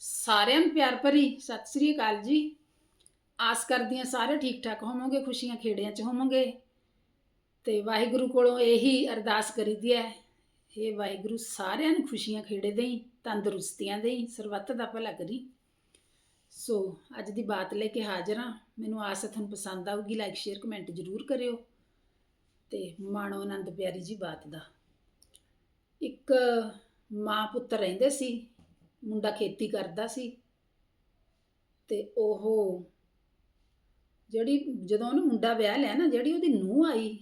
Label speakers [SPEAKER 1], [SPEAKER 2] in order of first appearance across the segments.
[SPEAKER 1] ਸਾਰਿਆਂ ਨੂੰ ਪਿਆਰ ਭਰੀ ਸਤਿ ਸ੍ਰੀ ਅਕਾਲ ਜੀ। ਆਸ ਕਰਦੀ ਹਾਂ ਸਾਰੇ ਠੀਕ ਠਾਕ ਹੋਵੋਗੇ, ਖੁਸ਼ੀਆਂ ਖੇੜਿਆਂ 'ਚ ਹੋਵੋਗੇ। ਤੇ ਵਾਹਿਗੁਰੂ ਕੋਲੋਂ ਇਹੀ ਅਰਦਾਸ ਕਰੀਦੀ ਹੈ हे ਵਾਹਿਗੁਰੂ, ਸਾਰਿਆਂ ਨੂੰ ਖੁਸ਼ੀਆਂ ਖੇੜੇ ਦੇਈ, ਤੰਦਰੁਸਤੀਆਂ ਦੇਈ, ਸਰਬੱਤ ਦਾ ਭਲਾ ਕਰੀ। ਸੋ ਅੱਜ ਦੀ ਬਾਤ ਲੈ ਕੇ ਹਾਜ਼ਰ ਹਾਂ। ਮੈਨੂੰ ਆਸ ਹੈ ਤੁਹਾਨੂੰ ਪਸੰਦ ਆਊਗੀ ਲਾਈਕ ਸ਼ੇਅਰ ਕਮੈਂਟ ਜ਼ਰੂਰ ਕਰਿਓ। ਤੇ ਮਾਣੋ ਆਨੰਦ ਪਿਆਰੀ ਜੀ ਬਾਤ ਦਾ। ਇੱਕ ਮਾਂ ਪੁੱਤਰ ਰਹਿੰਦੇ ਸੀ ਮੁੰਡਾ ਖੇਤੀ ਕਰਦਾ ਸੀ ਤੇ ਉਹ ਜਿਹੜੀ ਜਦੋਂ ਉਹਨੂੰ ਮੁੰਡਾ ਵਿਆਹ ਲਿਆ ਨਾ, ਜਿਹੜੀ ਉਹਦੀ ਨੂੰਹ ਆਈ,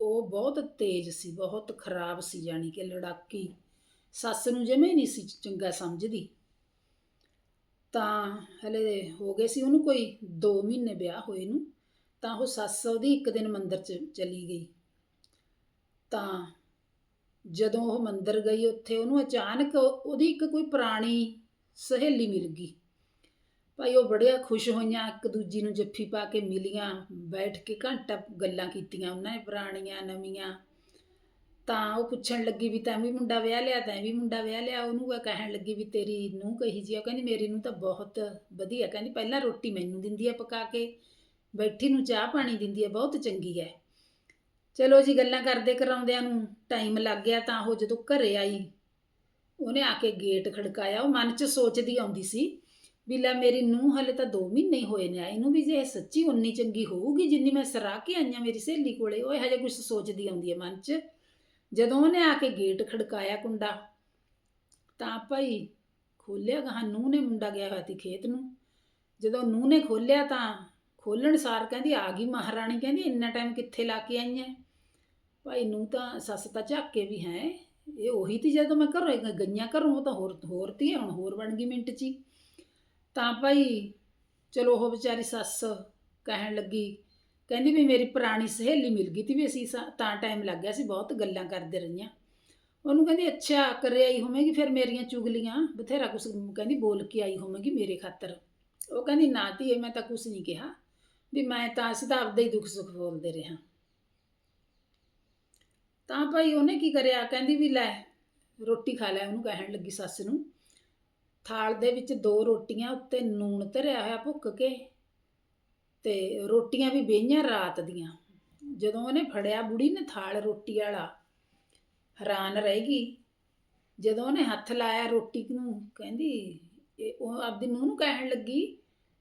[SPEAKER 1] ਉਹ ਬਹੁਤ ਤੇਜ਼ ਸੀ, ਬਹੁਤ ਖਰਾਬ ਸੀ ਜਾਣੀ ਕਿ ਲੜਾਕੀ। ਸੱਸ ਨੂੰ ਜਿਵੇਂ ਨਹੀਂ ਸੀ ਚੰਗਾ ਸਮਝਦੀ। ਤਾਂ ਹਲੇ ਹੋ ਗਏ ਸੀ ਉਹਨੂੰ ਕੋਈ 2 ਮਹੀਨੇ ਵਿਆਹ ਹੋਏ ਨੂੰ, ਤਾਂ ਉਹ ਸੱਸ ਉਹਦੀ ਇੱਕ ਦਿਨ ਮੰਦਰ ਚ ਚਲੀ ਗਈ। ਤਾਂ ਜਦੋਂ ਉਹ ਮੰਦਰ ਗਈ, ਉੱਥੇ ਉਹਨੂੰ ਅਚਾਨਕ ਉਹਦੀ ਇੱਕ ਕੋਈ ਪੁਰਾਣੀ ਸਹੇਲੀ ਮਿਲ ਗਈ। ਭਾਈ ਉਹ ਬੜਿਆ ਖੁਸ਼ ਹੋਈਆਂ, ਇੱਕ ਦੂਜੀ ਨੂੰ ਜੱਫੀ ਪਾ ਕੇ ਮਿਲੀਆਂ, ਬੈਠ ਕੇ ਘੰਟਾ ਗੱਲਾਂ ਕੀਤੀਆਂ ਉਹਨਾਂ ਨੇ ਪੁਰਾਣੀਆਂ, ਨਵੀਆਂ। ਤਾਂ ਉਹ ਪੁੱਛਣ ਲੱਗੀ ਵੀ, ਤੈਂ ਵੀ ਮੁੰਡਾ ਵਿਆਹ ਲਿਆ, ਤੈਂ ਵੀ ਮੁੰਡਾ ਵਿਆਹ ਲਿਆ? ਉਹਨੂੰ ਉਹ ਕਹਿਣ ਲੱਗੀ ਵੀ, ਤੇਰੀ ਨੂੰ ਕਹੀ ਜੀ ਉਹ ਕਹਿੰਦੀ, ਮੇਰੀ ਨੂੰ ਤਾਂ ਬਹੁਤ ਵਧੀਆ। ਕਹਿੰਦੀ, ਪਹਿਲਾਂ ਰੋਟੀ ਮੈਨੂੰ ਦਿੰਦੀ ਹੈ ਪਕਾ ਕੇ, ਬੈਠੀ ਨੂੰ ਚਾਹ ਪਾਣੀ ਦਿੰਦੀ ਹੈ ਬਹੁਤ ਚੰਗੀ ਹੈ ਚਲੋ ਜੀ, ਗੱਲਾਂ ਕਰਦੇ ਕਰਾਉਂਦਿਆਂ ਨੂੰ ਟਾਈਮ ਲੱਗ ਗਿਆ ਤਾਂ ਉਹ ਜਦੋਂ ਘਰੇ ਆਈ, ਉਹਨੇ ਆ ਕੇ ਗੇਟ ਖੜਕਾਇਆ। ਉਹ ਮਨ 'ਚ ਸੋਚਦੀ ਆਉਂਦੀ ਸੀ ਵੀ ਲੈ ਮੇਰੀ ਨੂੰਹ ਹਲੇ ਤਾਂ 2 ਮਹੀਨੇ ਹੀ ਹੋਏ ਨੇ ਆਈ ਨੂੰ ਵੀ ਜੇ ਇਹ ਸੱਚੀ ਉਨੀ ਚੰਗੀ ਹੋਊਗੀ ਜਿੰਨੀ ਮੈਂ ਸਰਾ ਕੇ ਆਈਆਂ ਮੇਰੀ ਸਹੇਲੀ ਕੋਲੇ, ਉਹ ਹਜੇ ਕੁਝ ਸੋਚਦੀ ਆਉਂਦੀ ਹੈ ਮਨ 'ਚ। ਜਦੋਂ ਉਹਨੇ ਆ ਕੇ ਗੇਟ ਖੜਕਾਇਆ ਕੁੰਡਾ, ਤਾਂ ਭਾਈ ਖੋਲਿਆ ਗਾਂ ਨੂੰਹ ਨੇ ਮੁੰਡਾ ਗਿਆ ਹੋਇਆ ਸੀ ਖੇਤ ਨੂੰ। ਜਦੋਂ ਨੂੰਹ ਨੇ ਖੋਲਿਆ ਤਾਂ ਖੋਲਣ ਸਾਰ ਕਹਿੰਦੀ, ਆ ਗਈ ਮਹਾਰਾਣੀ। ਕਹਿੰਦੀ, ਇੰਨਾ ਟਾਈਮ ਕਿੱਥੇ ਲਾ ਕੇ ਆਈ ਐ ਭਾਈ ਨੂੰ ਤਾਂ ਸੱਸ ਤਾਂ ਝਾਕੇ ਵੀ ਹੈ। ਇਹ ਉਹੀ ਤੀ ਜਦੋਂ ਮੈਂ ਘਰੋਂ ਗਈਆਂ ਘਰੋਂ, ਉਹ ਤਾਂ ਹੋਰ ਹੋਰ ਤੀ ਹੁਣ ਹੋਰ ਬਣ ਗਈ ਮਿੰਟ 'ਚ ਹੀ। ਤਾਂ ਭਾਈ ਚਲੋ ਉਹ ਵਿਚਾਰੀ ਸੱਸ ਕਹਿਣ ਲੱਗੀ, ਕਹਿੰਦੀ ਵੀ ਮੇਰੀ ਪੁਰਾਣੀ ਸਹੇਲੀ ਮਿਲ ਗਈ ਤੀ ਵੀ ਅਸੀਂ ਸਾ- ਤਾਂ ਟਾਈਮ ਲੱਗ ਗਿਆ ਸੀ, ਬਹੁਤ ਗੱਲਾਂ ਕਰਦੇ ਰਹੀਆਂ। ਉਹਨੂੰ ਕਹਿੰਦੀ, ਅੱਛਾ, ਕਰੇ ਆਈ ਹੋਵੇਗੀ ਫਿਰ ਮੇਰੀਆਂ ਚੁਗਲੀਆਂ। ਬਥੇਰਾ ਕੁਛ ਕਹਿੰਦੀ, ਬੋਲ ਕੇ ਆਈ ਹੋਵੇਗੀ ਮੇਰੇ ਖਾਤਰ। ਉਹ ਕਹਿੰਦੀ, ਨਾ ਧੀਏ, ਮੈਂ ਤਾਂ ਕੁਛ ਨਹੀਂ ਕਿਹਾ। ਵੀ ਮੈਂ ਤਾਂ, ਅਸੀਂ ਤਾਂ ਆਪਦਾ ਹੀ ਦੁੱਖ ਸੁੱਖ ਬੋਲਦੇ ਰਿਹਾ ਤਾਂ ਭਾਈ ਉਹਨੇ ਕੀ ਕਰਿਆ? ਕਹਿੰਦੀ ਵੀ ਲੈ, ਰੋਟੀ ਖਾ ਲੈ, ਉਹਨੂੰ ਕਹਿਣ ਲੱਗੀ ਸੱਸ ਨੂੰ। ਥਾਲ ਦੇ ਵਿੱਚ ਦੋ ਰੋਟੀਆਂ ਉੱਤੇ ਨੂਣ ਧਰਿਆ ਹੋਇਆ ਭੁੱਕ ਕੇ ਤੇ ਰੋਟੀਆਂ ਵੀ ਬੇਈਆਂ ਰਾਤ ਦੀਆਂ। ਜਦੋਂ ਉਹਨੇ ਫੜਿਆ ਬੁੜੀ ਨੇ ਥਾਲ ਰੋਟੀ ਵਾਲਾ, ਹੈਰਾਨ ਰਹਿ ਗਈ। ਜਦੋਂ ਉਹਨੇ ਹੱਥ ਲਾਇਆ ਰੋਟੀ ਨੂੰ, ਕਹਿੰਦੀ, ਇਹ ਉਹ ਆਪਦੀ ਨੂੰਹ ਨੂੰ ਕਹਿਣ ਲੱਗੀ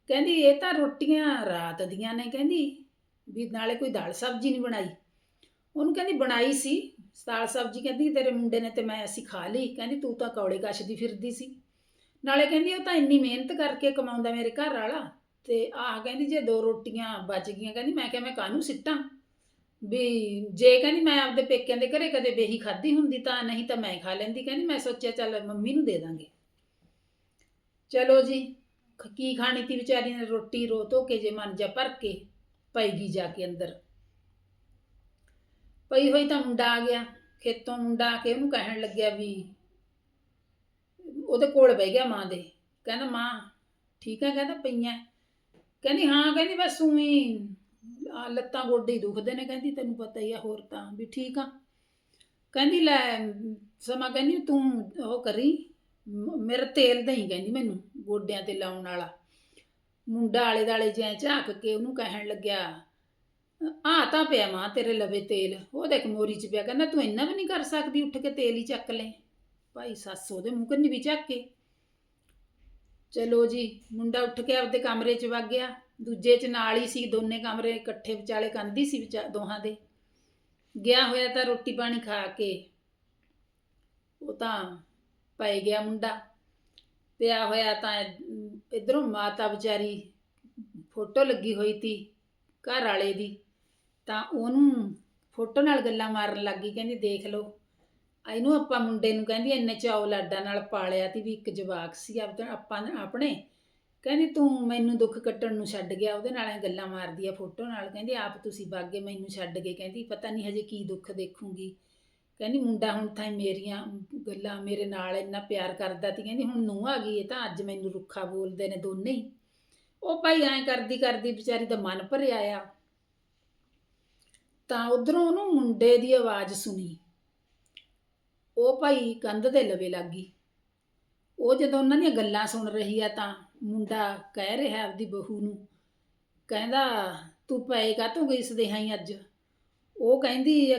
[SPEAKER 1] ਕਹਿੰਦੀ, ਇਹ ਤਾਂ ਰੋਟੀਆਂ ਰਾਤ ਦੀਆਂ ਨੇ ਕਹਿੰਦੀ, ਵੀ ਨਾਲੇ ਕੋਈ ਦਾਲ ਸਬਜ਼ੀ ਨਹੀਂ ਬਣਾਈ। ਉਹਨੂੰ ਕਹਿੰਦੀ, ਬਣਾਈ ਸੀ, ਦਾਲ ਸਬਜ਼ੀ ਕਹਿੰਦੀ, ਤੇਰੇ ਮੁੰਡੇ ਨੇ ਤੇ ਮੈਂ ਅਸੀਂ ਖਾ ਲਈ। ਕਹਿੰਦੀ, ਤੂੰ ਤਾਂ ਕੌੜੇ ਕੱਛਦੀ ਫਿਰਦੀ ਸੀ। ਨਾਲੇ ਕਹਿੰਦੀ, ਉਹ ਤਾਂ ਇੰਨੀ ਮਿਹਨਤ ਕਰਕੇ ਕਮਾਉਂਦਾ ਮੇਰੇ ਘਰ ਵਾਲਾ। ਤੇ ਆਹ ਕਹਿੰਦੀ, ਜੇ ਦੋ ਰੋਟੀਆਂ ਬਚ ਗਈਆਂ, ਕਹਿੰਦੀ, ਮੈਂ ਕਿਹਾ ਮੈਂ ਕਾਹਨੂੰ ਸਿੱਟਾਂ? ਵੀ ਜੇ ਕਹਿੰਦੀ, ਮੈਂ ਆਪਦੇ ਪੇਕਿਆਂ ਦੇ ਘਰੇ ਕਦੇ ਬੇਹੀ ਖਾਧੀ ਹੁੰਦੀ ਤਾਂ ਨਹੀਂ ਤਾਂ ਮੈਂ ਖਾ ਲੈਂਦੀ। ਕਹਿੰਦੀ, ਮੈਂ ਸੋਚਿਆ, ਚੱਲ ਮੰਮੀ ਨੂੰ ਦੇ ਦਾਂਗੇ। ਚਲੋ ਜੀ ਖ- ਕੀ ਖਾਣੀ ਤੀ ਵਿਚਾਰੀ ਨੇ? ਰੋਟੀ ਰੋ ਧੋ ਕੇ ਜੇ ਮਨ ਜਾ ਭਰ ਕੇ ਪਈਗੀ ਜਾ ਕੇ ਅੰਦਰ। ਪਈ ਹੋਈ ਤਾਂ ਮੁੰਡਾ ਆ ਗਿਆ। ਖੇਤੋਂ ਮੁੰਡਾ ਆ ਕੇ ਉਹਨੂੰ ਕਹਿਣ ਲੱਗਿਆ ਵੀ ਉਹਦੇ ਕੋਲ ਬਹਿ ਗਿਆ ਮਾਂ ਦੇ। ਕਹਿੰਦਾ, ਮਾਂ, ਠੀਕ ਹੈ ਕਹਿੰਦਾ, ਪਈਆਂ। ਕਹਿੰਦੀ, ਹਾਂ। ਕਹਿੰਦੀ, ਬਸ ਉਵੇਂ ਆ ਲੱਤਾਂ ਗੋਡੇ ਹੀ ਦੁਖਦੇ ਨੇ। ਕਹਿੰਦੀ, ਤੈਨੂੰ ਪਤਾ ਹੀ ਆ ਹੋਰ ਤਾਂ ਵੀ ਠੀਕ ਆ। ਕਹਿੰਦੀ, ਲੈ, ਸਮਾਂ ਕਹਿੰਦੀ, ਤੂੰ ਉਹ ਕਰੀ? ਮੇਰਾ ਤੇਲ ਦਹੀਂ ਕਹਿੰਦੀ ਮੈਨੂੰ, ਗੋਡਿਆਂ ਤੇ ਲਾਉਣ ਵਾਲਾ। ਮੁੰਡਾ ਆਲੇ ਦਾਲੇ ਜੈ ਝਾਕ ਕੇ ਉਹਨੂੰ ਕਹਿਣ ਲੱਗਿਆ, ਆ ਤਾਂ ਪਿਆ ਮਾਂ ਤੇਰੇ ਲਵੇ ਤੇਲ, ਉਹ ਦੇਖ ਮੋਰੀ ਚ ਪਿਆ, ਕਹਿੰਦਾ ਤੂੰ ਇੰਨਾ ਵੀ ਨਹੀਂ ਕਰ ਸਕਦੀ ਉੱਠ ਕੇ ਤੇਲ ਹੀ ਚੱਕ ਲੈ। ਭਾਈ ਸੱਸ ਉਹਦੇ ਮੂੰਹ ਕੰਨੀ ਵੀ ਚੱਕ ਕੇ। ਚਲੋ ਜੀ, ਮੁੰਡਾ ਉੱਠ ਕੇ ਆਪਦੇ ਕਮਰੇ 'ਚ ਵਗ ਗਿਆ, ਦੂਜੇ 'ਚ ਨਾਲ ਹੀ ਸੀ, ਦੋਨੇ ਕਮਰੇ ਇਕੱਠੇ ਵਿਚਾਲੇ ਕੰਧੀ ਸੀ ਵਿਚਾ, ਦੋਹਾਂ ਦੇ। ਗਿਆ ਹੋਇਆ ਤਾਂ ਰੋਟੀ ਪਾਣੀ ਖਾ ਕੇ, ਉਹ ਤਾਂ ਪੈ ਗਿਆ ਮੁੰਡਾ। ਪਿਆ ਹੋਇਆ ਤਾਂ ਇਧਰੋਂ ਮਾਤਾ ਵਿਚਾਰੀ ਫੋਟੋ ਲੱਗੀ ਹੋਈ ਤੀ ਘਰ ਵਾਲੇ ਦੀ। ਤਾਂ ਉਹਨੂੰ ਫੋਟੋ ਨਾਲ ਗੱਲਾਂ ਮਾਰਨ ਲੱਗੀ ਕਹਿੰਦੀ ਦੇਖ ਲਓ। ਇਹਨੂੰ ਆਪਾਂ ਮੁੰਡੇ ਨੂੰ ਕਹਿੰਦੀ ਇੰਨੇ ਚਾਉ ਲਾਡਾ ਨਾਲ ਪਾਲਿਆ ਤੀ ਵੀ ਇੱਕ ਜਵਾਕ ਸੀ ਆਪਾਂ ਆਪਣੇ। ਕਹਿੰਦੀ ਤੂੰ ਮੈਨੂੰ ਦੁੱਖ ਕੱਟਣ ਨੂੰ ਛੱਡ ਗਿਆ, ਉਹਦੇ ਨਾਲ ਐਂ ਗੱਲਾਂ ਮਾਰਦੀ ਆ ਫੋਟੋ ਨਾਲ। ਕਹਿੰਦੀ ਆਪ ਤੁਸੀਂ ਬਾਗੇ ਮੈਨੂੰ ਛੱਡ ਗਏ। ਕਹਿੰਦੀ ਪਤਾ ਨਹੀਂ ਹਜੇ ਕੀ ਦੁੱਖ ਦੇਖੂਗੀ। ਕਹਿੰਦੀ ਮੁੰਡਾ ਹੁਣ ਤਾਂ ਮੇਰੀਆਂ ਗੱਲਾਂ ਮੇਰੇ ਨਾਲ ਇੰਨਾ ਪਿਆਰ ਕਰਦਾ ਤੀ, ਕਹਿੰਦੀ ਹੁਣ ਨੂੰ ਆ ਗਈ ਇਹ ਤਾਂ ਅੱਜ ਮੈਨੂੰ ਰੁੱਖਾ ਬੋਲਦੇ ਨੇ ਦੋਨੇ ਹੀ ਉਹ ਭਾਈ ਐਂ ਕਰਦੀ ਕਰਦੀ ਵਿਚਾਰੀ ਦਾ ਮਨ ਭਰਿਆ ਆ। ਤਾਂ ਉਧਰੋਂ ਉਹਨੂੰ ਮੁੰਡੇ ਦੀ ਆਵਾਜ਼ ਸੁਣੀ। ਉਹ ਭਾਈ ਕੰਧ ਦੇ ਲਵੇ ਲੱਗ ਗਈ। ਉਹ ਜਦੋਂ ਉਹਨਾਂ ਦੀਆਂ ਗੱਲਾਂ ਸੁਣ ਰਹੀ ਆ ਤਾਂ ਮੁੰਡਾ ਕਹਿ ਰਿਹਾ ਆਪਦੀ ਬਹੂ ਨੂੰ, ਕਹਿੰਦਾ, ਤੂੰ ਪਏ ਕਾਹਤੋਂ ਗਈ ਸਦੇਹਾਈ ਅੱਜ? ਉਹ ਕਹਿੰਦੀ ਆ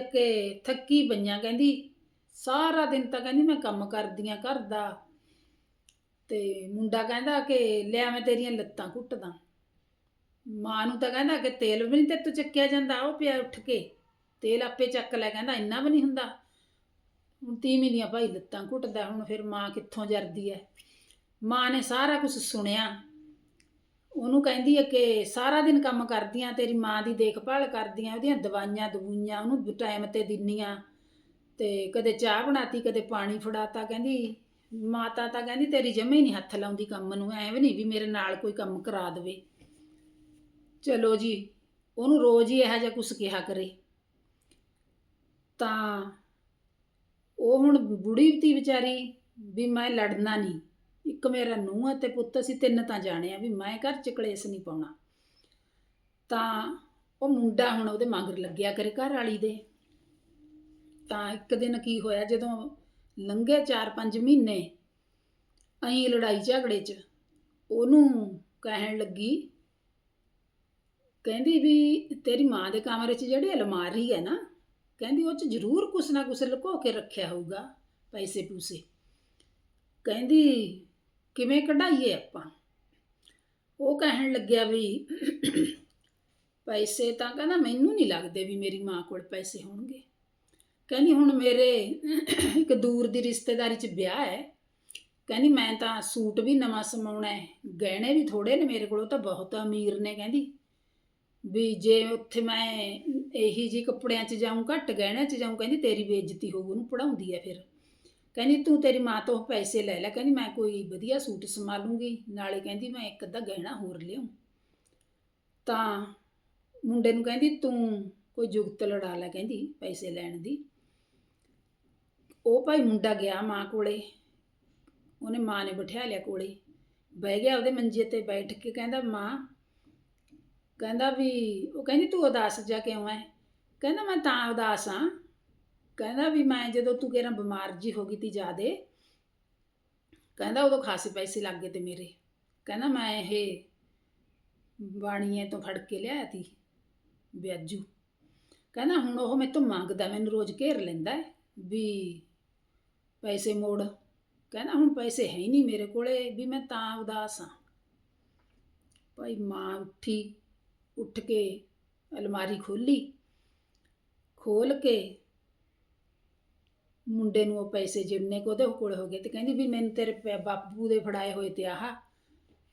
[SPEAKER 1] ਥੱਕੀ ਪਈਆਂ, ਕਹਿੰਦੀ ਸਾਰਾ ਦਿਨ ਤਾਂ ਕਹਿੰਦੀ ਮੈਂ ਕੰਮ ਕਰਦੀ ਕਰਦੀਆਂ ਘਰ ਦਾ। ਤੇ ਮੁੰਡਾ ਕਹਿੰਦਾ ਕਿ ਲਿਆ ਮੈਂ ਤੇਰੀਆਂ ਲੱਤਾਂ ਘੁੱਟਦਾ। ਮਾਂ ਨੂੰ ਤਾਂ ਕਹਿੰਦਾ ਕਿ ਤੇਲ ਵੀ ਨਹੀਂ ਤੇ ਤੂੰ ਚੱਕਿਆ ਜਾਂਦਾ, ਉਹ ਪਿਆ ਉੱਠ ਕੇ। ਤੇਲ ਆਪੇ ਚੱਕ ਲੈ, ਕਹਿੰਦਾ ਇੰਨਾ ਵੀ ਨਹੀਂ ਹੁੰਦਾ। ਹੁਣ ਤੀਵੀਂ ਦੀਆਂ ਭਾਈ ਲੱਤਾਂ ਘੁੱਟਦਾ, ਹੁਣ ਫਿਰ ਮਾਂ ਕਿੱਥੋਂ ਜਰਦੀ ਹੈ ਮਾਂ ਨੇ ਸਾਰਾ ਕੁਝ ਸੁਣਿਆ। ਉਹਨੂੰ ਕਹਿੰਦੀ ਹੈ ਕਿ ਸਾਰਾ ਦਿਨ ਕੰਮ ਕਰਦੀਆਂ ਤੇਰੀ ਮਾਂ ਦੀ ਦੇਖਭਾਲ ਕਰਦੀਆਂ ਉਹਦੀਆਂ ਦਵਾਈਆਂ ਦਵੂਈਆਂ ਉਹਨੂੰ ਟਾਈਮ ਤੇ ਦਿੰਨੀਆਂ ਤੇ ਕਦੇ ਚਾਹ ਬਣਾਤੀ, ਕਦੇ ਪਾਣੀ ਫੜਾਤਾ, ਕਹਿੰਦੀ ਮਾਤਾ ਤਾਂ ਕਹਿੰਦੀ ਤੇਰੀ ਜਮੇ ਨਹੀਂ ਹੱਥ ਲਾਉਂਦੀ ਕੰਮ ਨੂੰ ਐਵੇਂ ਨਹੀਂ ਵੀ ਮੇਰੇ ਨਾਲ ਕੋਈ ਕੰਮ ਕਰਾ ਦੇਵੇ। ਚਲੋ ਜੀ, ਉਹਨੂੰ ਰੋਜ਼ ਹੀ ਇਹੋ ਜਿਹਾ ਕੁਛ ਕਿਹਾ ਕਰੇ। ਤਾਂ ਉਹ ਹੁਣ ਬੁੜੀ ਤੀ ਵਿਚਾਰੀ, ਵੀ ਮੈਂ ਲੜਨਾ ਨਹੀਂ ਇੱਕ ਮੇਰਾ ਨੂੰਹ ਅਤੇ ਪੁੱਤ, ਅਸੀਂ ਤਿੰਨ ਤਾਂ ਜਾਣੇ ਆ ਵੀ ਮੈਂ ਘਰ ਚ ਕਲੇਸ਼ ਨਹੀਂ ਪਾਉਣਾ। ਤਾਂ ਉਹ ਮੁੰਡਾ ਹੁਣ ਉਹਦੇ ਮਗਰ ਲੱਗਿਆ ਕਰੇ ਘਰ ਵਾਲੀ ਦੇ। ਤਾਂ ਇੱਕ ਦਿਨ ਕੀ ਹੋਇਆ, ਜਦੋਂ ਲੰਘੇ 4-5 ਮਹੀਨੇ ਅਹੀਂ ਲੜਾਈ ਝਗੜੇ 'ਚ, ਉਹਨੂੰ ਕਹਿਣ ਲੱਗੀ, ਕਹਿੰਦੀ ਵੀ ਤੇਰੀ ਮਾਂ ਦੇ ਕਮਰੇ 'ਚ ਜਿਹੜੀ ਅਲਮਾਰੀ ਹੈ ਨਾ, ਕਹਿੰਦੀ ਉਹ 'ਚ ਜ਼ਰੂਰ ਕੁਛ ਨਾ ਕੁਛ ਲੁਕੋ ਕੇ ਰੱਖਿਆ ਹੋਊਗਾ, ਪੈਸੇ ਪੂਸੇ। ਕਹਿੰਦੀ ਕਿਵੇਂ ਕਢਾਈਏ ਆਪਾਂ? ਉਹ ਕਹਿਣ ਲੱਗਿਆ ਵੀ ਪੈਸੇ ਤਾਂ ਕਹਿੰਦਾ ਮੈਨੂੰ ਨਹੀਂ ਲੱਗਦੇ ਵੀ ਮੇਰੀ ਮਾਂ ਕੋਲ ਪੈਸੇ ਹੋਣਗੇ। ਕਹਿੰਦੀ ਹੁਣ ਮੇਰੇ ਇੱਕ ਦੂਰ ਦੀ ਰਿਸ਼ਤੇਦਾਰੀ 'ਚ ਵਿਆਹ ਹੈ। ਕਹਿੰਦੀ ਮੈਂ ਤਾਂ ਸੂਟ ਵੀ ਨਵਾਂ ਸਮਾਉਣਾ ਹੈ, ਗਹਿਣੇ ਵੀ ਥੋੜੇ ਨੇ ਮੇਰੇ ਕੋਲ ਤਾਂ ਬਹੁਤ ਅਮੀਰ ਨੇ ਕਹਿੰਦੀ। ਵੀ ਜੇ ਉੱਥੇ ਮੈਂ ਇਹੀ ਜੀ ਕੱਪੜਿਆਂ 'ਚ ਜਾਊਂ, ਘੱਟ ਗਹਿਣਿਆਂ 'ਚ ਜਾਊਂ, ਕਹਿੰਦੀ ਤੇਰੀ ਬੇਇੱਜ਼ਤੀ ਹੋਊ, ਉਹਨੂੰ ਪੜਾਉਂਦੀ ਹੈ ਫਿਰ। ਕਹਿੰਦੀ, ਤੂੰ ਤੇਰੀ ਮਾਂ ਤੋਂ ਪੈਸੇ ਲੈ ਲੈ। ਕਹਿੰਦੀ, ਮੈਂ ਕੋਈ ਵਧੀਆ ਸੂਟ ਸਮਾ ਲੂੰਗੀ ਨਾਲੇ ਕਹਿੰਦੀ, ਮੈਂ ਇੱਕ ਅੱਧਾ ਗਹਿਣਾ ਹੋਰ ਲਿਆਉਂ ਤਾਂ ਮੁੰਡੇ ਨੂੰ ਕਹਿੰਦੀ, ਤੂੰ ਕੋਈ ਜੁਗਤ ਲੜਾ ਲੈ। ਕਹਿੰਦੀ, ਪੈਸੇ ਲੈਣ ਦੀ। ਉਹ ਭਾਈ ਮੁੰਡਾ ਗਿਆ ਮਾਂ ਕੋਲੇ। ਉਹਨੇ ਮਾਂ ਨੇ ਬਿਠਾ ਲਿਆ ਕੋਲੇ। ਬਹਿ ਗਿਆ ਉਹਦੇ ਮੰਜੇ ਤੇ ਬੈਠ ਕੇ। ਕਹਿੰਦਾ, ਮਾਂ। ਕਹਿੰਦਾ ਵੀ, ਉਹ ਕਹਿੰਦੀ, ਤੂੰ ਉਦਾਸ ਜਾ ਕਿਉਂ ਐ? ਕਹਿੰਦਾ, ਮੈਂ ਤਾਂ ਉਦਾਸ ਆ। ਕਹਿੰਦਾ ਵੀ ਮੈਂ ਜਦੋਂ ਤੂੰ ਕਿਹੜਾ ਬਿਮਾਰ ਜੀ ਹੋ ਗਈ ਤੀ ਜਾਦੇ ਕਹਿੰਦਾ ਉਦੋਂ ਖਾਸੇ ਪੈਸੇ ਲੱਗ ਗਏ ਤੇ ਮੇਰੇ। ਕਹਿੰਦਾ ਮੈਂ ਇਹ ਬਾਣੀਏ ਤੋਂ ਫੜ ਕੇ ਲਿਆਇਆ ਤੀ, ਵਿਆਜੂ। ਕਹਿੰਦਾ ਹੁਣ ਉਹ ਮੇਰੇ ਤੋਂ ਮੰਗਦਾ, ਮੈਨੂੰ ਰੋਜ਼ ਘੇਰ ਲੈਂਦਾ ਹੈ ਵੀ ਪੈਸੇ ਮੋੜ। ਕਹਿੰਦਾ ਹੁਣ ਪੈਸੇ ਹੈ ਹੀ ਨਹੀਂ ਮੇਰੇ ਕੋਲੇ, ਵੀ ਮੈਂ ਤਾਂ ਉਦਾਸ ਹਾਂ। ਭਾਈ ਮਾਂ ਉੱਠੀ, ਉੱਠ ਕੇ ਅਲਮਾਰੀ ਖੋਲੀ, ਖੋਲ ਕੇ ਮੁੰਡੇ ਨੂੰ ਉਹ ਪੈਸੇ ਜਿੰਨੇ ਕੁ ਉਹਦੇ ਕੋਲ ਹੋ ਗਏ ਤੇ ਕਹਿੰਦੀ ਵੀ ਮੈਨੂੰ ਤੇਰੇ ਪੈ- ਬਾਪੂ ਦੇ ਫੜਾਏ ਹੋਏ ਤੇ ਆਹ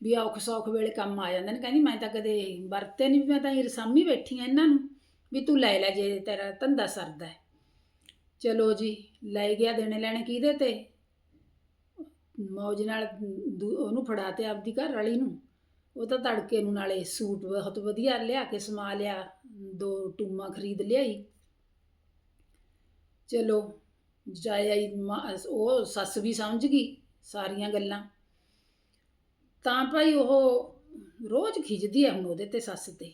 [SPEAKER 1] ਵੀ ਔਖ ਸੌਖ ਵੇਲੇ ਕੰਮ ਆ ਜਾਂਦੇ ਨੇ। ਕਹਿੰਦੀ ਮੈਂ ਤਾਂ ਕਦੇ ਵਰਤੇ ਨਹੀਂ ਵੀ ਮੈਂ ਤਾਂ ਇਹ ਰਸਾਮੀ ਬੈਠੀ ਆ ਇਹਨਾਂ ਨੂੰ ਵੀ ਤੂੰ ਲੈ ਲੈ ਜੇ ਤੇਰਾ ਧੰਦਾ ਸਰਦਾ ਹੈ। ਚਲੋ ਜੀ, ਲੈ ਗਿਆ ਦੇਣੇ ਲੈਣੇ ਕਿਹਦੇ ਤੇ? ਮੌਜ ਨਾਲ ਦੂ- ਉਹਨੂੰ ਫੜਾ ਤੇ ਆਪਦੀ ਘਰ ਵਾਲੀ ਨੂੰ। ਉਹ ਤਾਂ ਤੜਕੇ ਨੂੰ ਨਾਲੇ ਸੂਟ ਬਹੁਤ ਵਧੀਆ ਲਿਆ ਕੇ ਸਮਾ ਲਿਆ, ਦੋ ਟੂਮਾਂ ਖਰੀਦ ਲਿਆਈ। ਚਲੋ ਜਾਇ ਹੀ ਮਾਂ- ਉਹ ਸੱਸ ਵੀ ਸਮਝ ਗਈ ਸਾਰੀਆਂ ਗੱਲਾਂ। ਤਾਂ ਭਾਈ ਉਹ ਰੋਜ਼ ਖਿੱਚਦੀ ਹੈ ਹੁਣ ਉਹਦੇ ਤੇ ਸੱਸ ਤੇ।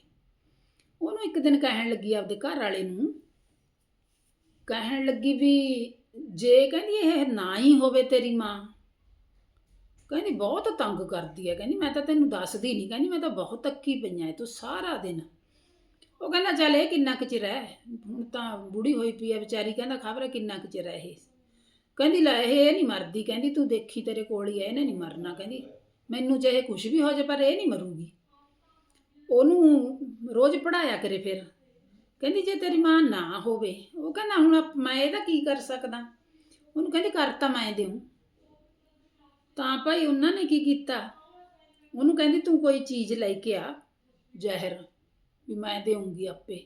[SPEAKER 1] ਉਹਨੂੰ ਇੱਕ ਦਿਨ ਕਹਿਣ ਲੱਗੀ ਆਪਦੇ ਘਰ ਵਾਲੇ ਨੂੰ, ਕਹਿਣ ਲੱਗੀ ਵੀ ਜੇ ਕਹਿੰਦੀ ਇਹ ਨਾ ਹੀ ਹੋਵੇ ਤੇਰੀ ਮਾਂ, ਕਹਿੰਦੀ ਬਹੁਤ ਤੰਗ ਕਰਦੀ ਹੈ ਕਹਿੰਦੀ ਮੈਂ ਤਾਂ ਤੈਨੂੰ ਦੱਸਦੀ ਨਹੀਂ ਕਹਿੰਦੀ ਮੈਂ ਤਾਂ ਬਹੁਤ ਤੱਕੀ ਪਈਆਂ ਤੂੰ ਸਾਰਾ ਦਿਨ ਉਹ ਕਹਿੰਦਾ, ਚੱਲ ਇਹ ਕਿੰਨਾ ਕੁ ਚਿਰ ਹੈ? ਹੁਣ ਤਾਂ ਬੁੜੀ ਹੋਈ ਪਈ ਹੈ ਵਿਚਾਰੀ, ਕਹਿੰਦਾ ਖਬਰ ਕਿੰਨਾ ਕੁ ਚਿਰ ਹੈ ਇਹ। ਕਹਿੰਦੀ, ਲੈ ਇਹ ਨਹੀਂ ਮਰਦੀ, ਕਹਿੰਦੀ, ਤੂੰ ਦੇਖੀ ਤੇਰੇ ਕੋਲ ਹੀ ਹੈ, ਇਹਨੇ ਨਹੀਂ ਮਰਨਾ, ਕਹਿੰਦੀ, ਮੈਨੂੰ ਚਾਹੇ ਕੁਝ ਵੀ ਹੋ ਜਾਏ, ਪਰ ਇਹ ਨਹੀਂ ਮਰੂਗੀ। ਉਹਨੂੰ ਰੋਜ਼ ਪੜਾਇਆ ਕਰੇ ਫਿਰ। ਕਹਿੰਦੀ, ਜੇ ਤੇਰੀ ਮਾਂ ਨਾ ਹੋਵੇ, ਉਹ ਕਹਿੰਦਾ, ਹੁਣ ਆਪ- ਮੈਂ ਇਹਦਾ ਕੀ ਕਰ ਸਕਦਾ? ਉਹਨੂੰ ਕਹਿੰਦੀ, ਕਰ ਤਾਂ ਮੈਂ ਦੇਉ ਤਾਂ ਭਾਈ ਉਹਨਾਂ ਨੇ ਕੀ ਕੀਤਾ? ਉਹਨੂੰ ਕਹਿੰਦੀ, ਤੂੰ ਕੋਈ ਚੀਜ਼ ਲੈ ਕੇ ਆ, ਜ਼ਹਿਰ। ਵੀ ਮੈਂ ਦੇਉਂਗੀ ਆਪੇ।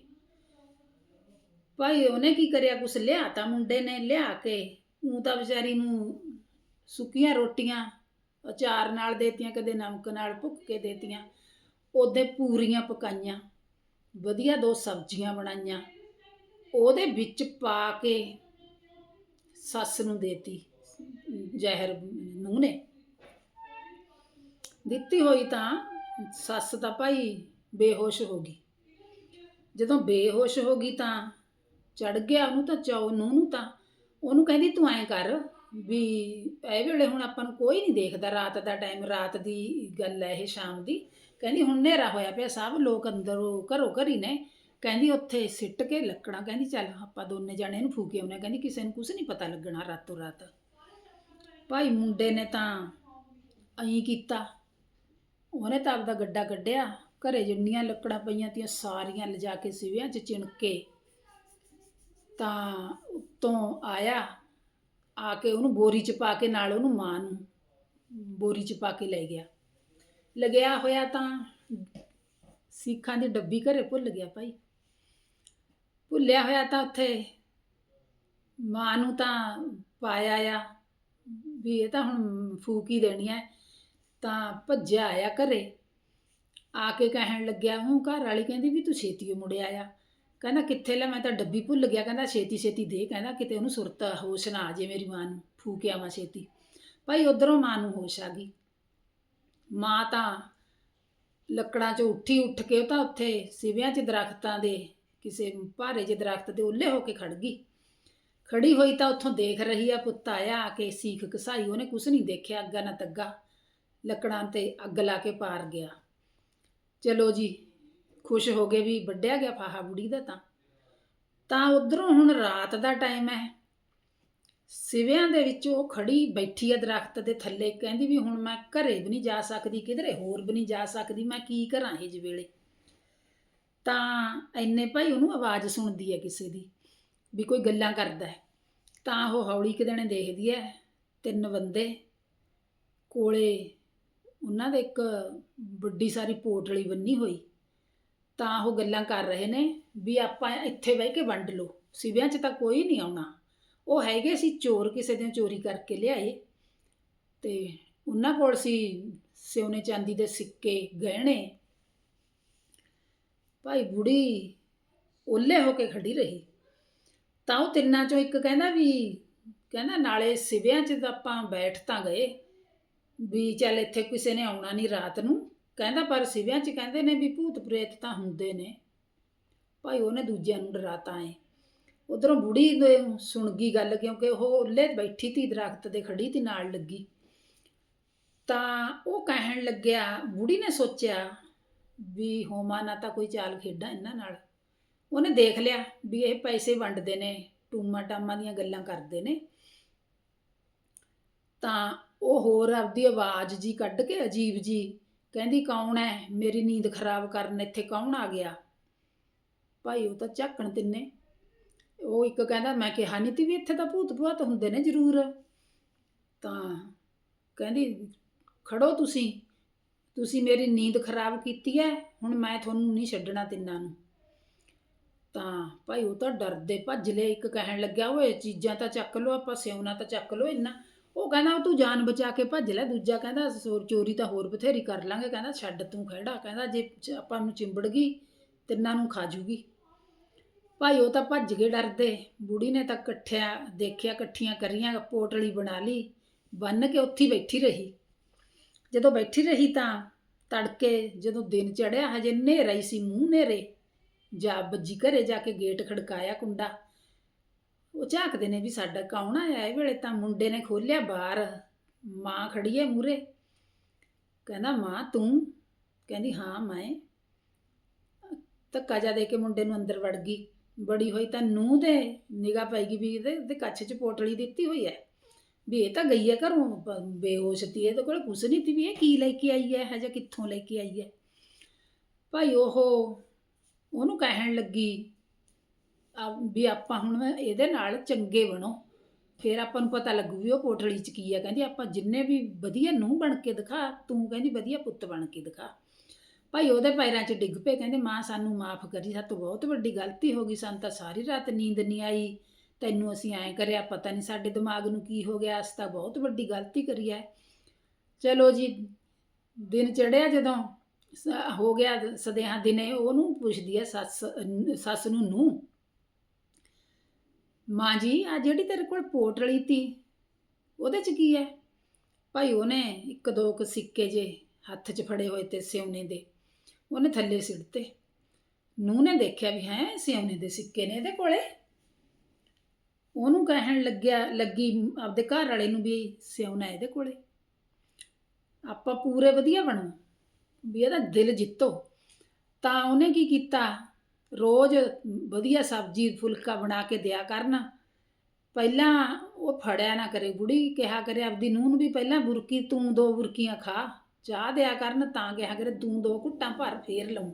[SPEAKER 1] ਭਾਈ ਉਹਨੇ ਕੀ ਕਰਿਆ? ਕੁਛ ਲਿਆ ਤਾਂ ਮੁੰਡੇ ਨੇ ਲਿਆ ਕੇ। ਉਹ ਤਾਂ ਵਿਚਾਰੀ ਨੂੰ ਸੁੱਕੀਆਂ ਰੋਟੀਆਂ ਅਚਾਰ ਨਾਲ ਦੇਤੀਆਂ, ਕਦੇ ਨਮਕ ਨਾਲ ਭੁੱਕ ਕੇ ਦੇਤੀਆਂ। ਉਹਦੇ ਪੂਰੀਆਂ ਪਕਾਈਆਂ, ਵਧੀਆ ਦੋ ਸਬਜ਼ੀਆਂ ਬਣਾਈਆਂ। ਉਹਦੇ ਵਿੱਚ ਪਾ ਕੇ ਸੱਸ ਨੂੰ ਦੇਤੀ, ਜ਼ਹਿਰ ਨੂੰ ਨੇ। ਦਿੱਤੀ ਹੋਈ ਤਾਂ ਸੱਸ ਤਾਂ ਭਾਈ ਬੇਹੋਸ਼ ਹੋ ਗਈ। ਜਦੋਂ ਬੇਹੋਸ਼ ਹੋ ਗਈ ਤਾਂ ਚੜ ਗਿਆ ਉਹਨੂੰ ਤਾਂ ਚਾਉ ਨੂੰ ਨੂੰ ਤਾਂ। ਉਹਨੂੰ ਕਹਿੰਦੀ ਤੂੰ ਐਂ ਕਰ ਵੀ ਇਹ ਵੇਲੇ ਹੁਣ ਆਪਾਂ ਨੂੰ ਕੋਈ ਨਹੀਂ ਦੇਖਦਾ ਰਾਤ ਦਾ ਟਾਈਮ ਰਾਤ ਦੀ ਗੱਲ ਹੈ ਇਹ ਸ਼ਾਮ ਦੀ। ਕਹਿੰਦੀ ਹੁਣ ਹਨੇਰਾ ਹੋਇਆ ਪਿਆ, ਸਭ ਲੋਕ ਅੰਦਰ ਘਰੋ ਘਰੀ ਨੇ। ਕਹਿੰਦੀ ਉੱਥੇ ਸਿੱਟ ਕੇ ਲੱਕੜਾਂ, ਕਹਿੰਦੀ ਚੱਲ ਆਪਾਂ ਦੋਨੇ ਜਾਣੇ ਨੂੰ ਫੂਕੇ ਆਉਨੇ ਕਹਿੰਦੀ ਕਿਸੇ ਨੂੰ ਕੁਝ ਨਹੀਂ ਪਤਾ ਲੱਗਣਾ ਰਾਤੋਂ ਰਾਤ। ਭਾਈ ਮੁੰਡੇ ਨੇ ਤਾਂ ਐਂ ਕੀਤਾ। ਉਹਨੇ ਤਾਂ ਆਪਦਾ ਗੱਡਾ ਕੱਢਿਆ। ਘਰੇ ਜਿੰਨੀਆਂ ਲੱਕੜਾਂ ਪਈਆਂ ਤੀਆਂ ਸਾਰੀਆਂ ਲਿਜਾ ਕੇ ਸਿਵਿਆਂ 'ਚ ਚਿਣਕੇ ਤਾਂ ਉੱਤੋਂ ਆਇਆ, ਆ ਕੇ ਉਹਨੂੰ ਬੋਰੀ 'ਚ ਪਾ ਕੇ ਨਾਲ ਉਹਨੂੰ ਮਾਂ ਨੂੰ ਬੋਰੀ 'ਚ ਪਾ ਕੇ ਲੈ ਗਿਆ। ਲਗਿਆ ਹੋਇਆ ਤਾਂ ਸਿੱਖਾਂ ਦੀ ਡੱਬੀ ਘਰੇ ਭੁੱਲ ਗਿਆ ਭਾਈ। ਭੁੱਲਿਆ ਹੋਇਆ ਤਾਂ ਉੱਥੇ ਮਾਂ ਨੂੰ ਤਾਂ ਪਾਇਆ ਆ ਵੀ ਇਹ ਤਾਂ ਹੁਣ ਫੂਕ ਹੀ ਦੇਣੀ ਹੈ ਤਾਂ ਭੱਜਿਆ ਆਇਆ ਘਰੇ। ਆ ਕੇ ਕਹਿਣ ਲੱਗਿਆ ਉਹ ਘਰ ਵਾਲੀ ਕਹਿੰਦੀ ਵੀ ਤੂੰ ਛੇਤੀ ਮੁੜਿਆ ਆ ਕਹਿੰਦਾ, ਕਿੱਥੇ ਲੈ, ਮੈਂ ਤਾਂ ਡੱਬੀ ਭੁੱਲ ਗਿਆ। ਕਹਿੰਦਾ, ਛੇਤੀ ਛੇਤੀ ਦੇ। ਕਹਿੰਦਾ, ਕਿਤੇ ਉਹਨੂੰ ਸੁਰਤ ਹੋਸ਼ ਨਾ ਆ ਜੇ ਮੇਰੀ ਮਾਂ ਨੂੰ ਫੂਕਿਆ ਆਵਾਂ ਛੇਤੀ। ਭਾਈ ਉਧਰੋਂ ਮਾਂ ਨੂੰ ਹੋਸ਼ ਆ ਗਈ। ਮਾਂ ਤਾਂ ਲੱਕੜਾਂ 'ਚੋਂ ਉੱਠੀ, ਉੱਠ ਕੇ ਉਹ ਤਾਂ ਉੱਥੇ ਸਿਵਿਆਂ 'ਚ ਦਰਖਤਾਂ ਦੇ, ਕਿਸੇ ਭਾਰੇ ਜਿਹੇ ਦਰਖਤ ਦੇ ਉੱਲੇ ਹੋ ਕੇ ਖੜ ਗਈ। ਖੜੀ ਹੋਈ ਤਾਂ ਉੱਥੋਂ ਦੇਖ ਰਹੀ ਆ, ਪੁੱਤ ਆਇਆ ਆ ਕੇ, ਸੀਖ ਕਸਾਈ ਉਹਨੇ ਕੁਛ ਨਹੀਂ ਦੇਖਿਆ, ਅੱਗਾ ਨਾ ਤੱਗਾ। ਲੱਕੜਾਂ ਤੇ ਅੱਗ ਲਾ ਕੇ ਪਾਰ ਗਿਆ। ਚਲੋ ਜੀ, ਖੁਸ਼ ਹੋ ਗਏ ਵੀ ਵੱਢਿਆ ਗਿਆ ਫਾਹਾ ਬੁੜੀ ਦਾ ਤਾਂ। ਤਾਂ ਉਧਰੋਂ ਹੁਣ ਰਾਤ ਦਾ ਟਾਈਮ ਹੈ। ਸਿਵਿਆਂ ਦੇ ਵਿੱਚ ਉਹ ਖੜੀ ਬੈਠੀ ਆ ਦਰਖਤ ਦੇ ਥੱਲੇ, ਕਹਿੰਦੀ ਵੀ ਹੁਣ ਮੈਂ ਘਰੇ ਵੀ ਨਹੀਂ ਜਾ ਸਕਦੀ, ਕਿਧਰੇ ਹੋਰ ਵੀ ਨਹੀਂ ਜਾ ਸਕਦੀ, ਮੈਂ ਕੀ ਕਰਾਂ ਇਹ ਵੇਲੇ। ਤਾਂ ਐਨੇ ਭਾਈ ਉਹਨੂੰ ਆਵਾਜ਼ ਸੁਣਦੀ ਹੈ ਕਿਸੇ ਦੀ ਵੀ ਕੋਈ ਗੱਲਾਂ ਕਰਦਾ ਹੈ। ਤਾਂ ਉਹ ਹੌਲੀ ਕਿਦਣੇ ਦੇਖਦੀ ਹੈ, ਤਿੰਨ ਬੰਦੇ ਕੋਲੇ ਉਹਨਾਂ ਦੇ ਇੱਕ ਵੱਡੀ ਸਾਰੀ ਪੋਟਲੀ ਬੰਨੀ ਹੋਈ, ਤਾਂ ਉਹ ਗੱਲਾਂ ਕਰ ਰਹੇ ਨੇ ਵੀ ਆਪਾਂ ਇੱਥੇ ਬਹਿ ਕੇ ਵੰਡ ਲਓ, ਸਿਵਿਆਂ 'ਚ ਤਾਂ ਕੋਈ ਨਹੀਂ ਆਉਣਾ। ਉਹ ਹੈਗੇ ਸੀ ਚੋਰ ਕਿਸੇ ਦਿਨ ਚੋਰੀ ਕਰਕੇ ਲਿਆਏ ਤੇ ਉਹਨਾਂ ਕੋਲ ਸੀ ਸਿਉਨੇ ਚਾਂਦੀ ਦੇ ਸਿੱਕੇ, ਗਹਿਣੇ। ਭਾਈ ਬੁੜੀ ਓਲੇ ਹੋ ਕੇ ਖੜੀ ਰਹੀ। ਤਾਂ ਉਹ ਤਿੰਨਾਂ ਚੋਂ ਇੱਕ ਕਹਿੰਦਾ ਵੀ, ਕਹਿੰਦਾ ਨਾਲੇ ਸਿਵਿਆਂ 'ਚ ਤਾਂ ਆਪਾਂ ਬੈਠ ਤਾਂ ਗਏ। ਵੀ ਚੱਲ ਇੱਥੇ ਕਿਸੇ ਨੇ ਆਉਣਾ ਨਹੀਂ ਰਾਤ ਨੂੰ। ਕਹਿੰਦਾ ਪਰ ਸਿਵਿਆਂ 'ਚ ਕਹਿੰਦੇ ਨੇ ਵੀ ਭੂਤ ਪ੍ਰੇਤ ਤਾਂ ਹੁੰਦੇ ਨੇ। ਭਾਈ ਉਹਨੇ ਦੂਜਿਆਂ ਨੂੰ ਡਰਾਤਾ ਏ ਉਧਰੋਂ ਬੁੜੀ ਦੇ ਸੁਣ ਗਈ ਗੱਲ ਕਿਉਂਕਿ ਉਹ ਉੱਲੇ ਬੈਠੀ ਤੀ ਦਰਖਤ ਦੇ ਖੜੀ ਤੀ ਨਾਲ ਲੱਗੀ। ਤਾਂ ਉਹ ਕਹਿਣ ਲੱਗਿਆ, ਬੁੜੀ ਨੇ ਸੋਚਿਆ ਵੀ ਹੋਮਾ ਨਾ ਤਾਂ ਕੋਈ ਚਾਲ ਖੇਡਾਂ ਇਹਨਾਂ ਨਾਲ। ਉਹਨੇ ਦੇਖ ਲਿਆ ਵੀ ਇਹ ਪੈਸੇ ਵੰਡਦੇ ਨੇ ਟੂਮਾ ਟਾਮਾ ਦੀਆਂ ਗੱਲਾਂ ਕਰਦੇ ਨੇ। ਤਾਂ ਉਹ ਹੋਰ ਆਪਦੀ ਆਵਾਜ਼ ਜੀ ਕੱਢ ਕੇ ਅਜੀਬ ਜੀ, ਕਹਿੰਦੀ, ਕੌਣ ਹੈ ਮੇਰੀ ਨੀਂਦ ਖਰਾਬ ਕਰਨ ਇੱਥੇ ਕੌਣ ਆ ਗਿਆ? ਭਾਈ, ਉਹ ਤਾਂ ਝਾਕਣ ਤਿੰਨੇ। ਉਹ ਇੱਕ ਕਹਿੰਦਾ, ਮੈਂ ਕਿਹਾ ਨਹੀਂ ਤੀ ਵੀ ਇੱਥੇ ਤਾਂ ਭੂਤ ਭੂਤ ਹੁੰਦੇ ਨੇ ਜ਼ਰੂਰ। ਤਾਂ ਕਹਿੰਦੀ, ਖੜੋ ਤੁਸੀਂ। ਤੁਸੀਂ ਮੇਰੀ ਨੀਂਦ ਖਰਾਬ ਕੀਤੀ ਹੈ ਹੁਣ ਮੈਂ ਤੁਹਾਨੂੰ ਨਹੀਂ ਛੱਡਣਾ ਤਿੰਨਾਂ ਨੂੰ। ਤਾਂ ਭਾਈ, ਉਹ ਤਾਂ ਡਰਦੇ ਭੱਜ ਲਏ। ਇੱਕ ਕਹਿਣ ਲੱਗਿਆ, ਓਏ, ਚੀਜ਼ਾਂ ਤਾਂ ਚੱਕ ਲਓ, ਆਪਾਂ ਸਿਉਣਾ ਤਾਂ ਚੱਕ ਲਓ ਇੰਨਾ। ਉਹ ਕਹਿੰਦਾ ਉਹ ਤੂੰ ਜਾਨ ਬਚਾ ਕੇ ਭੱਜ ਲੈ, ਦੂਜਾ ਕਹਿੰਦਾ ਸੋਰ ਚੋਰੀ ਤਾਂ ਹੋਰ ਬਥੇਰੀ ਕਰ ਲਾਂਗੇ, ਕਹਿੰਦਾ ਛੱਡ ਤੂੰ ਖੜਾ ਕਹਿੰਦਾ ਜੇ ਆਪਾਂ ਨੂੰ ਚਿੰਬੜ ਗਈ, ਤਿੰਨਾਂ ਨੂੰ ਖਾ ਜੂਗੀ। ਭਾਈ ਉਹ ਤਾਂ ਭੱਜ ਗਏ ਡਰਦੇ, ਬੁੜੀ ਨੇ ਤਾਂ ਇਕੱਠਿਆਂ ਦੇਖਿਆ, ਇਕੱਠੀਆਂ ਕਰੀਆਂ, ਪੋਟਲੀ ਬਣਾ ਲਈ, ਬੰਨ ਕੇ ਉੱਥੇ ਬੈਠੀ ਰਹੀ। ਜਦੋਂ ਬੈਠੀ ਰਹੀ ਤਾਂ ਤੜਕੇ ਜਦੋਂ ਦਿਨ ਚੜਿਆ ਹਜੇ ਹਨੇਰਾ ਹੀ ਸੀ, ਮੂੰਹ ਹਨੇਰੇ। ਜਾ ਬੱਜੀ ਘਰੇ ਜਾ ਕੇ ਗੇਟ ਖੜਕਾਇਆ ਕੁੰਡਾ। ਉਹ ਝਾਕਦੇ ਨੇ ਵੀ ਸਾਡਾ ਕੌਣ ਆਇਆ ਇਹ ਵੇਲੇ ਤਾਂ ਮੁੰਡੇ ਨੇ ਖੋਲਿਆ ਬਾਹਰ। ਮਾਂ ਖੜੀ ਹੈ ਮੂਰੇ ਕਹਿੰਦਾ, ਮਾਂ, ਤੂੰ? ਕਹਿੰਦੀ, ਹਾਂ, ਮੈਂ। ਧੱਕਾ ਜਾ ਦੇ ਕੇ ਮੁੰਡੇ ਨੂੰ ਅੰਦਰ ਵੜ ਗਈ। ਬੜੀ ਹੋਈ ਤਾਂ ਨੂੰਹ ਦੇ, ਨਿਗਾਹ ਪਏਗੀ ਵੀ ਇਹਦੇ ਇਹਦੇ ਕੱਛ 'ਚ ਪੋਟਲੀ ਦਿੱਤੀ ਹੋਈ ਹੈ ਵੀ ਇਹ ਤਾਂ ਗਈ ਹੈ ਘਰੋਂ, ਬ- ਬੇਹੋਸ਼ ਤੀ। ਇਹਦੇ ਕੋਲ ਕੁਛ ਨਹੀਂ ਤੀ ਵੀ ਇਹ ਕੀ ਲੈ ਕੇ ਆਈ ਹੈ ਜਾਂ ਕਿੱਥੋਂ ਲੈ ਕੇ ਆਈ ਹੈ ਭਾਈ, ਉਹ ਉਹਨੂੰ ਕਹਿਣ ਲੱਗੀ ਵੀ ਆਪਾਂ ਹੁਣ ਇਹਦੇ ਨਾਲ ਚੰਗੇ ਬਣੋ। ਫਿਰ ਆਪਾਂ ਨੂੰ ਪਤਾ ਲੱਗੂ ਵੀ ਉਹ ਪੋਟਲੀ 'ਚ ਕੀ ਹੈ ਕਹਿੰਦੀ ਆਪਾਂ ਜਿੰਨੇ ਵੀ ਵਧੀਆ ਨੂੰ ਬਣ ਕੇ ਦਿਖਾ, ਤੂੰ ਕਹਿੰਦੀ ਵਧੀਆ ਪੁੱਤ ਬਣ ਕੇ ਦਿਖਾ। ਭਾਈ ਉਹਦੇ ਪੈਰਾਂ 'ਚ ਡਿੱਗ ਪਏ, ਕਹਿੰਦੇ ਮਾਂ ਸਾਨੂੰ ਮਾਫ ਕਰੀ, ਸਾਤੋਂ ਬਹੁਤ ਵੱਡੀ ਗਲਤੀ ਹੋ ਗਈ, ਸਾਨੂੰ ਤਾਂ ਸਾਰੀ ਰਾਤ ਨੀਂਦ ਨਹੀਂ ਆਈ। ਤੈਨੂੰ ਅਸੀਂ ਐਂ ਕਰਿਆ, ਪਤਾ ਨਹੀਂ ਸਾਡੇ ਦਿਮਾਗ ਨੂੰ ਕੀ ਹੋ ਗਿਆ, ਅਸੀਂ ਤਾਂ ਬਹੁਤ ਵੱਡੀ ਗਲਤੀ ਕਰੀ ਹੈ ਚਲੋ ਜੀ, ਦਿਨ ਚੜਿਆ ਜਦੋਂ, ਸ- ਹੋ ਗਿਆ ਸਦਿਆਂ ਦਿਨੇ, ਉਹਨੂੰ ਪੁੱਛਦੀ ਹੈ ਸੱਸ ਸੱਸ ਨੂੰ ਨੂੰ ਮਾਂ ਜੀ ਆ ਜਿਹੜੀ ਤੇਰੇ ਕੋਲ ਪੋਟਲੀ ਤੀ, ਉਹਦੇ ਚ ਕੀ ਹੈ ਭਾਈ ਉਹਨੇ ਇੱਕ ਦੋ ਕੁ ਸਿੱਕੇ ਜੇ ਹੱਥ 'ਚ ਫੜੇ ਹੋਏ ਤੇ ਸਿਉਨੇ ਦੇ, ਉਹਨੇ ਥੱਲੇ ਸਿੱਟਤੇ ਨੂੰ ਨੇ ਦੇਖਿਆ ਵੀ ਹੈ ਸਿਉਨੇ ਦੇ ਸਿੱਕੇ ਨੇ ਇਹਦੇ ਕੋਲੇ। ਉਹਨੂੰ ਕਹਿਣ ਲੱਗਿਆ, ਲੱਗੀ ਆਪਦੇ ਘਰ ਵਾਲੇ ਨੂੰ ਵੀ ਸਿਉਣਾ ਇਹਦੇ ਕੋਲੇ। ਆਪਾਂ ਪੂਰੇ ਵਧੀਆ ਬਣੋ, ਵੀ ਇਹਦਾ ਦਿਲ ਜਿੱਤੋ। ਤਾਂ ਉਹਨੇ ਕੀ ਕੀਤਾ? ਰੋਜ਼ ਵਧੀਆ ਸਬਜ਼ੀ, ਫੁਲਕਾ ਬਣਾ ਕੇ ਦਿਆ ਕਰਨ। ਪਹਿਲਾਂ ਉਹ ਫੜਿਆ ਨਾ ਕਰੇ ਬੁੜੀ, ਕਿਹਾ ਕਰੇ ਆਪਦੀ ਨੂੰਹ ਨੂੰ ਵੀ ਪਹਿਲਾਂ ਬੁਰਕੀ, ਤੂੰ ਦੋ ਬੁਰਕੀਆਂ ਖਾ। ਚਾਹ ਦਿਆ ਕਰਨ ਤਾਂ ਕਿਹਾ ਕਰੇ ਤੂੰ ਦੋ ਘੁੱਟਾਂ ਭਰ ਫੇਰ ਲਊ।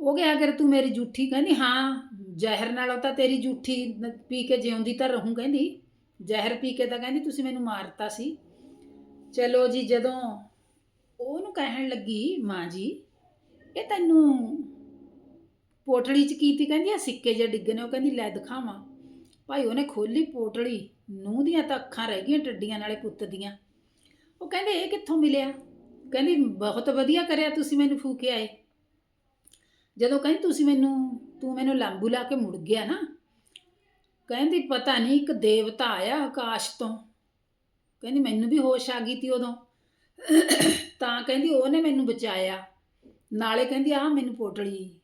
[SPEAKER 1] ਉਹ ਕਿਹਾ ਕਰੇ ਤੂੰ ਮੇਰੀ ਜੂਠੀ, ਕਹਿੰਦੀ ਹਾਂ, ਜ਼ਹਿਰ ਨਾਲੋਂ ਤਾਂ ਤੇਰੀ ਜੂਠੀ ਪੀ ਕੇ ਜਿਉਂਦੀ ਤਾਂ ਰਹੂੰ, ਕਹਿੰਦੀ। ਜ਼ਹਿਰ ਪੀ ਕੇ ਤਾਂ ਕਹਿੰਦੀ ਤੁਸੀਂ ਮੈਨੂੰ ਮਾਰਤਾ ਸੀ। ਚਲੋ ਜੀ, ਜਦੋਂ ਉਹਨੂੰ ਕਹਿਣ ਲੱਗੀ ਮਾਂ ਜੀ, ਇਹ ਤੈਨੂੰ ਪੋਟਲੀ ਚ ਕੀਤੀ ਕਹਿੰਦੀ ਆ ਸਿੱਕੇ ਜੇ ਡਿੱਗੇ ਨੇ। ਉਹ ਕਹਿੰਦੀ, ਲੈ ਦਿਖਾਵਾਂ। ਭਾਈ ਉਹਨੇ ਖੋਲੀ ਪੋਟਲੀ, ਨੂੰਹ ਦੀਆਂ ਤਾਂ ਅੱਖਾਂ ਰਹਿ ਗਈਆਂ ਟੱਡੀਆਂ ਨਾਲੇ ਪੁੱਤ ਦੀਆਂ। ਉਹ ਕਹਿੰਦੇ, ਇਹ ਕਿੱਥੋਂ ਮਿਲਿਆ? ਕਹਿੰਦੀ, ਬਹੁਤ ਵਧੀਆ ਕਰਿਆ ਤੁਸੀਂ ਮੈਨੂੰ ਫੂਕੇ ਆਏ ਜਦੋਂ ਕਹਿੰਦੀ, ਤੁਸੀਂ ਮੈਨੂੰ, ਤੂੰ ਮੈਨੂੰ ਲਾਂਬੂ ਲਾ ਕੇ ਮੁੜ ਗਿਆ ਨਾ? ਕਹਿੰਦੀ, ਪਤਾ ਨਹੀਂ, ਇੱਕ ਦੇਵਤਾ ਆਇਆ ਆਕਾਸ਼ ਤੋਂ। ਕਹਿੰਦੀ, ਮੈਨੂੰ ਵੀ ਹੋਸ਼ ਆ ਗਈ ਤੀ ਉਦੋਂ। ਤਾਂ ਕਹਿੰਦੀ, ਉਹਨੇ ਮੈਨੂੰ ਬਚਾਇਆ। ਨਾਲੇ ਕਹਿੰਦੀ ਆ ਮੈਨੂੰ ਪੋਟਲੀ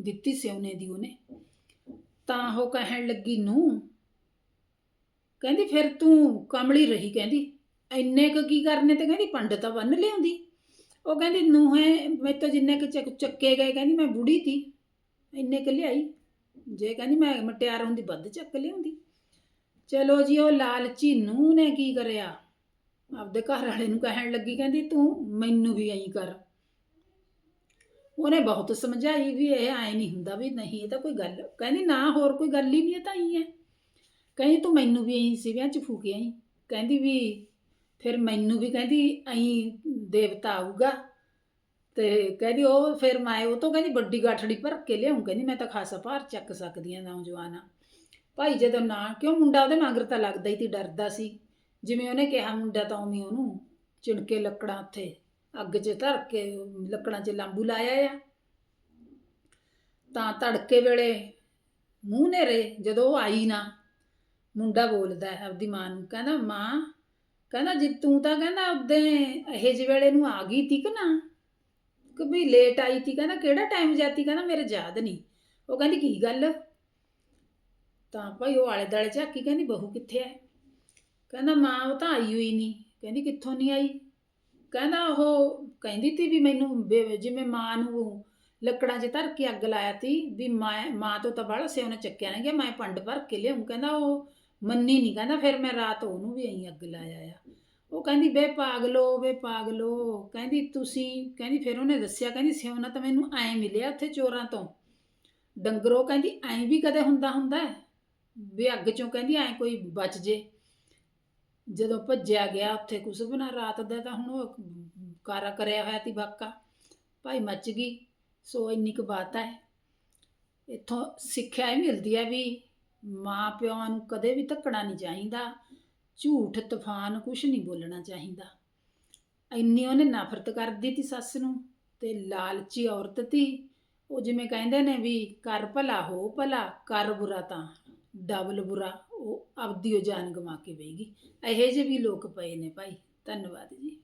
[SPEAKER 1] ਦਿੱਤੀ ਸਿਉਨੇ ਦੀ ਉਹਨੇ। ਤਾਂ ਉਹ ਕਹਿਣ ਲੱਗੀ ਨੂੰ ਕਹਿੰਦੀ, ਫਿਰ ਤੂੰ ਕਮਲੀ ਰਹੀ? ਕਹਿੰਦੀ, ਇੰਨੇ ਕੁ ਕੀ ਕਰਨੇ ਤੇ? ਕਹਿੰਦੀ, ਪੰਡਤ ਬੰਨ ਲਿਆਉਂਦੀ। ਉਹ ਕਹਿੰਦੀ, ਨੂੰਹੇ ਮੇਰੇ ਤੋਂ ਜਿੰਨੇ ਕੁ ਚੱਕੇ ਗਏ, ਕਹਿੰਦੀ, ਮੈਂ ਬੁੜੀ ਤੀ, ਇੰਨੇ ਕੁ ਲਿਆਈ। ਜੇ ਕਹਿੰਦੀ, ਮੈਂ ਮਟਿਆਰ ਹੁੰਦੀ, ਵੱਧ ਚੱਕ ਲਿਆਉਂਦੀ। ਚਲੋ ਜੀ, ਉਹ ਲਾਲਚੀ ਨੂੰਹ ਨੇ ਕੀ ਕਰਿਆ? ਆਪਦੇ ਘਰ ਵਾਲੇ ਨੂੰ ਕਹਿਣ ਲੱਗੀ, ਕਹਿੰਦੀ, ਤੂੰ ਮੈਨੂੰ ਵੀ ਐਂ ਕਰ। ਉਹਨੇ ਬਹੁਤ ਸਮਝਾਈ ਵੀ ਇਹ ਐ ਨਹੀਂ ਹੁੰਦਾ ਵੀ ਨਹੀਂ, ਇਹ ਤਾਂ ਕੋਈ ਗੱਲ, ਕਹਿੰਦੀ ਨਾ ਹੋਰ ਕੋਈ ਗੱਲ ਹੀ ਨਹੀਂ, ਇਹ ਤਾਂ ਹੀ ਹੈ। ਕਹਿੰਦੀ ਤੂੰ ਮੈਨੂੰ ਵੀ ਐਂ ਵਿਆਹ ਚ ਫੂਕੇ ਆਈ ਕਹਿੰਦੀ ਵੀ ਫਿਰ ਮੈਨੂੰ ਵੀ ਕਹਿੰਦੀ ਐਂ ਦੇਵਤਾ ਆਊਗਾ। ਤੇ ਕਹਿੰਦੀ ਉਹ ਫਿਰ ਮੈਂ ਉਹ ਤੋਂ ਕਹਿੰਦੀ ਵੱਡੀ ਗਾਠੜੀ ਭਰ ਕੇ ਲਿਆਉਂ ਕਹਿੰਦੀ ਮੈਂ ਤਾਂ ਖਾਸਾ ਭਾਰ ਚੱਕ ਸਕਦੀ ਆ ਨੌਜਵਾਨ। ਭਾਈ ਜਦੋਂ ਨਾ, ਕਿਉਂ ਮੁੰਡਾ ਉਹਦੇ ਮਗਰ ਤਾਂ ਲੱਗਦਾ ਹੀ ਤੇ, ਡਰਦਾ ਸੀ। ਜਿਵੇਂ ਉਹਨੇ ਕਿਹਾ ਮੁੰਡਾ ਤਾਂ ਉਵੇਂ ਉਹਨੂੰ ਚਿਣਕੇ ਲੱਕੜਾਂ ਉੱਥੇ ਅੱਗ 'ਚ ਧਰ ਕੇ ਲੱਕੜਾਂ 'ਚ ਲਾਂਬੂ ਲਾਇਆ ਆ। ਤਾਂ ਤੜਕੇ ਵੇਲੇ ਮੂੰਹ ਨੇਰੇ ਜਦੋਂ ਉਹ ਆਈ ਨਾ, ਮੁੰਡਾ ਬੋਲਦਾ ਹੈ ਆਪਦੀ ਮਾਂ ਨੂੰ, ਕਹਿੰਦਾ, ਮਾਂ, ਕਹਿੰਦਾ, ਜੇ ਤੂੰ ਤਾਂ ਕਹਿੰਦਾ ਉਦੋਂ ਇਹ ਜਿਹੇ ਵੇਲੇ ਨੂੰ ਆ ਗਈ ਤੀ ਕਿ ਨਾ, ਕਿ ਵੀ ਲੇਟ ਆਈ ਤੀ, ਕਹਿੰਦਾ, ਕਿਹੜਾ ਟਾਈਮ ਜਾਤੀ, ਕਹਿੰਦਾ, ਮੇਰੇ ਯਾਦ ਨਹੀਂ ਉਹ ਕਹਿੰਦੀ, ਕੀ ਗੱਲ? ਤਾਂ ਭਾਈ ਉਹ ਆਲੇ ਦਾਲੇ ਝਾਕੀ ਕਹਿੰਦੀ, ਬਹੂ ਕਿੱਥੇ ਹੈ? ਕਹਿੰਦਾ, ਮਾਂ, ਉਹ ਤਾਂ ਆਈ ਹੋਈ ਨਹੀਂ ਕਹਿੰਦੀ, ਕਿੱਥੋਂ ਨਹੀਂ ਆਈ? ਕਹਿੰਦਾ ਉਹ ਕਹਿੰਦੀ ਤੀ ਵੀ ਮੈਨੂੰ ਬੇ- ਜਿਵੇਂ ਮਾਂ ਨੂੰ ਲੱਕੜਾਂ 'ਚ ਧਰ ਕੇ ਅੱਗ ਲਾਇਆ ਤੀ, ਵੀ ਮਾਂ ਮਾਂ ਤੋਂ ਤਾਂ ਬਾਹਲਾ ਸਿਉਣਾ ਚੱਕਿਆ ਨਾ ਗਿਆ, ਮੈਂ ਪੰਡ ਭਰ ਕੇ ਲਿਆਉਂ ਕਹਿੰਦਾ ਉਹ ਮੰਨੀ ਨਹੀਂ ਕਹਿੰਦਾ ਫਿਰ ਮੈਂ ਰਾਤ ਉਹਨੂੰ ਵੀ ਐਂ ਅੱਗ ਲਾਇਆ ਆ। ਉਹ ਕਹਿੰਦੀ ਬੇ ਪਾਗਲੋ ਬੇ ਪਾਗਲੋ, ਕਹਿੰਦੀ ਤੁਸੀਂ, ਕਹਿੰਦੀ ਫਿਰ ਉਹਨੇ ਦੱਸਿਆ, ਕਹਿੰਦੀ ਸਿਉਣਾ ਤਾਂ ਮੈਨੂੰ ਐਂ ਮਿਲਿਆ ਉੱਥੇ ਚੋਰਾਂ ਤੋਂ। ਡੰਗਰੋ ਕਹਿੰਦੀ ਐਂ ਵੀ ਕਦੇ ਹੁੰਦਾ ਹੁੰਦਾ ਹੈ? ਵੀ ਅੱਗ ਚੋਂ ਕਹਿੰਦੀ ਐਂ ਕੋਈ ਬਚ ਜੇ। ਜਦੋਂ ਭੱਜਿਆ ਗਿਆ ਉੱਥੇ ਕੁਛ ਵੀ ਨਾ, ਰਾਤ ਦਾ ਤਾਂ ਹੁਣ ਉਹ ਕਾਰਾ ਕਰਿਆ ਹੋਇਆ ਤੀ ਬਾਕਾ। ਭਾਈ ਮੱਚ ਗਈ, ਸੋ ਇੰਨੀ ਕੁ ਬਾਤ ਹੈ। ਇੱਥੋਂ ਸਿੱਖਿਆ ਇਹ ਮਿਲਦੀ ਹੈ ਵੀ ਮਾਂ ਪਿਓ ਨੂੰ ਕਦੇ ਵੀ ਧੱਕਣਾ ਨਹੀਂ ਚਾਹੀਦਾ, ਝੂਠ, ਤੂਫਾਨ ਕੁਛ ਨਹੀਂ ਬੋਲਣਾ ਚਾਹੀਦਾ। ਇੰਨੀ ਉਹਨੇ ਨਫ਼ਰਤ ਕਰਦੀ ਤੀ ਸੱਸ ਨੂੰ ਤੇ ਲਾਲਚੀ ਔਰਤ ਤੀ। ਉਹ ਜਿਵੇਂ ਕਹਿੰਦੇ ਨੇ ਵੀ, ਕਰ ਭਲਾ, ਹੋ ਭਲਾ, ਕਰ ਬੁਰਾ ਤਾਂ, ਡਬਲ ਬੁਰਾ। ਉਹ ਆਪਦੀ ਉਹ ਜਾਨ ਗਵਾ ਕੇ ਬਹਿਗੀ ਇਹੋ ਜਿਹੇ ਵੀ ਲੋਕ ਪਏ ਨੇ ਭਾਈ। ਧੰਨਵਾਦ ਜੀ।